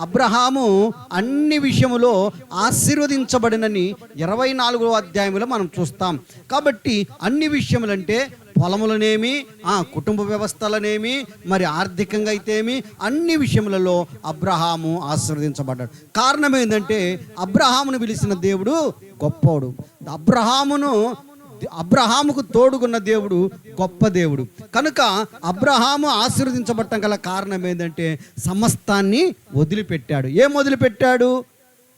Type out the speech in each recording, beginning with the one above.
అబ్రహాము అన్ని విషయములో ఆశీర్వదించబడినని ఇరవై నాలుగో అధ్యాయంలో మనం చూస్తాం. కాబట్టి అన్ని విషయములంటే పొలములనేమి ఆ కుటుంబ వ్యవస్థలనేమి మరి ఆర్థికంగా అయితేమి అన్ని విషయములలో అబ్రహాము ఆశీర్వదించబడ్డాడు. కారణం ఏంటంటే అబ్రహామును పిలిచిన దేవుడు గొప్పోడు. అబ్రహామును అబ్రహాముకు తోడుగున్న దేవుడు గొప్ప దేవుడు. కనుక అబ్రహాము ఆశీర్వదించబడటం గల కారణం ఏంటంటే సమస్తాన్ని వదిలిపెట్టాడు. ఏం వదిలిపెట్టాడు?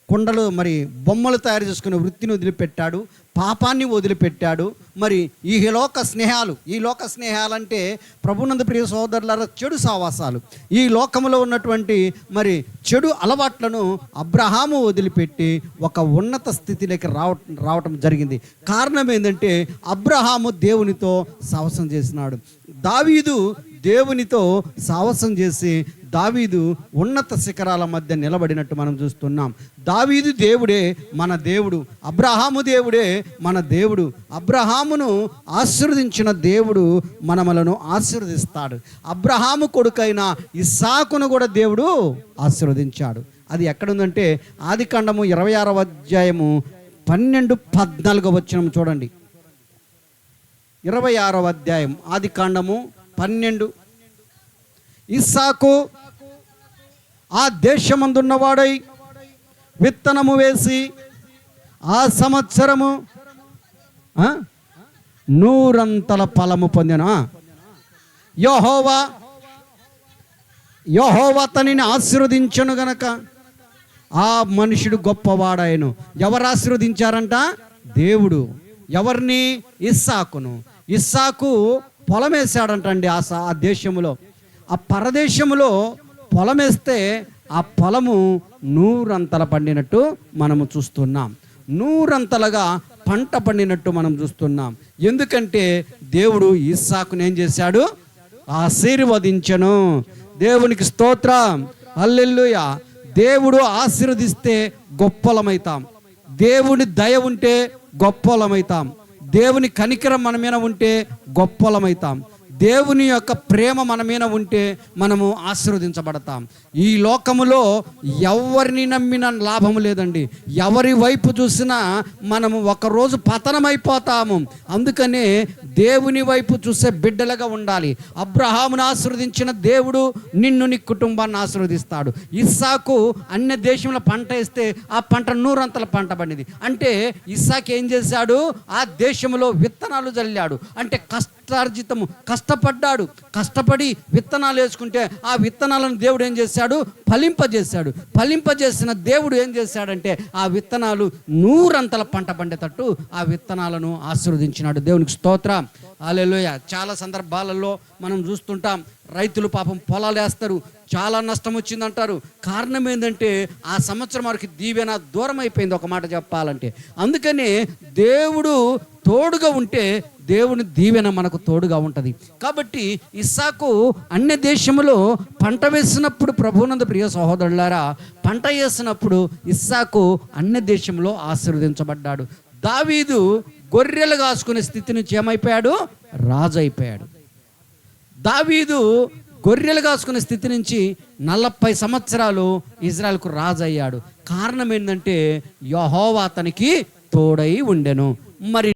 కుండలు మరి బొమ్మలు తయారు చేసుకునే వృత్తిని వదిలిపెట్టాడు. పాపాన్ని వదిలిపెట్టాడు. మరి ఈ లోక స్నేహాలు ఈ లోక స్నేహాలంటే ప్రభునంద ప్రియ సోదరుల చెడు సావాసాలు. ఈ లోకంలో ఉన్నటువంటి మరి చెడు అలవాట్లను అబ్రహాము వదిలిపెట్టి ఒక ఉన్నత స్థితిలోకి రావ రావటం జరిగింది. కారణం ఏంటంటే అబ్రహాము దేవునితో సావసం చేసినాడు. దావీదు దేవునితో సావసం చేసి దావీదు ఉన్నత శిఖరాల మధ్య నిలబడినట్టు మనం చూస్తున్నాం. దావీదు దేవుడే మన దేవుడు అబ్రహాము దేవుడే మన దేవుడు అబ్రహామును ఆశీర్వదించిన దేవుడు మనమలను ఆశీర్వదిస్తాడు. అబ్రహాము కొడుకైన ఇస్సాకును కూడా దేవుడు ఆశీర్వదించాడు. అది ఎక్కడుందంటే ఆది కాండము ఇరవై ఆరవ అధ్యాయము పన్నెండు పద్నాలుగో వచ్చినము చూడండి. ఇరవై ఆరవ అధ్యాయం ఆది కాండము పన్నెండు. ఇస్సాకు ఆ దేశమందున్నవాడై విత్తనము వేసి ఆ సంవత్సరము నూరంతల ఫలము పొందిన యహోవా యహోవా తనని ఆశీర్వదించను గనక ఆ మనుషుడు గొప్పవాడాయను ఎవరు ఆశీర్వదించారంట? దేవుడు. ఎవరిని? ఇస్సాకును. ఇస్సాకు పొలం వేసాడంటండి ఆ ఆ దేశంలో ఆ పరదేశములో పొలం వేస్తే ఆ పొలము నూరంతల పండినట్టు మనము చూస్తున్నాం. నూరంతలుగా పంట పండినట్టు మనం చూస్తున్నాం. ఎందుకంటే దేవుడు ఇస్సాకును ఏం చేశాడు? ఆశీర్వదించను. దేవునికి స్తోత్రం. అల్లెల్లుయ దేవుడు ఆశీర్వదిస్తే గొప్పలమైతాం. దేవుని దయ ఉంటే గొప్పలమైతాం. దేవుని కనికరం మన మీద ఉంటే గొప్పలమైతాం. దేవుని యొక్క ప్రేమ మన మీద ఉంటే మనము ఆశీర్వదించబడతాం. ఈ లోకములో ఎవరిని నమ్మిన లాభం లేదండి. ఎవరి వైపు చూసినా మనము ఒకరోజు పతనమైపోతాము. అందుకనే దేవుని వైపు చూసే బిడ్డలుగా ఉండాలి. అబ్రహామును ఆశీర్వదించిన దేవుడు నిన్ను నీ కుటుంబాన్ని ఆశీర్వదిస్తాడు. ఇస్సాకు అన్య దేశంలో పంట వేస్తే ఆ పంట నూరంతల పంట పండింది. అంటే ఇస్సాకు ఏం చేశాడు? ఆ దేశంలో విత్తనాలు జల్లాడు. అంటే కష్టార్జితము కష్టపడ్డాడు. కష్టపడి విత్తనాలు వేసుకుంటే ఆ విత్తనాలను దేవుడు ఏం చేశాడు? ఫలింపజేశాడు. ఫలింపజేసిన దేవుడు ఏం చేశాడంటే ఆ విత్తనాలు నూరంతల పంట పండేటట్టు ఆ విత్తనాలను ఆశీర్వదించినాడు. దేవునికి స్తోత్రం. అలెలోయ చాలా సందర్భాలలో మనం చూస్తుంటాం రైతులు పాపం పొలాలు వేస్తారు చాలా నష్టం వచ్చిందంటారు. కారణం ఏంటంటే ఆ సంవత్సరం వారికి దీవెన దూరం అయిపోయింది ఒక మాట చెప్పాలంటే. అందుకనే దేవుడు తోడుగా ఉంటే దేవుని దీవెన మనకు తోడుగా ఉంటుంది. కాబట్టి ఇస్సాకు అన్య దేశంలో పంట వేసినప్పుడు ప్రభునంద ప్రియ సహోదరులారా పంట వేసినప్పుడు ఇస్సాకు అన్య దేశంలో ఆశీర్వదించబడ్డాడు. దావీదు గొర్రెలు కాసుకునే స్థితి నుంచి ఏమైపోయాడు? రాజు అయిపోయాడు దావీదు గొర్రెలు కాసుకునే స్థితి నుంచి నలభై సంవత్సరాలు ఇజ్రాయల్కు రాజు అయ్యాడు కారణం ఏంటంటే యహోవా అతనికి తోడై ఉండెను. మరి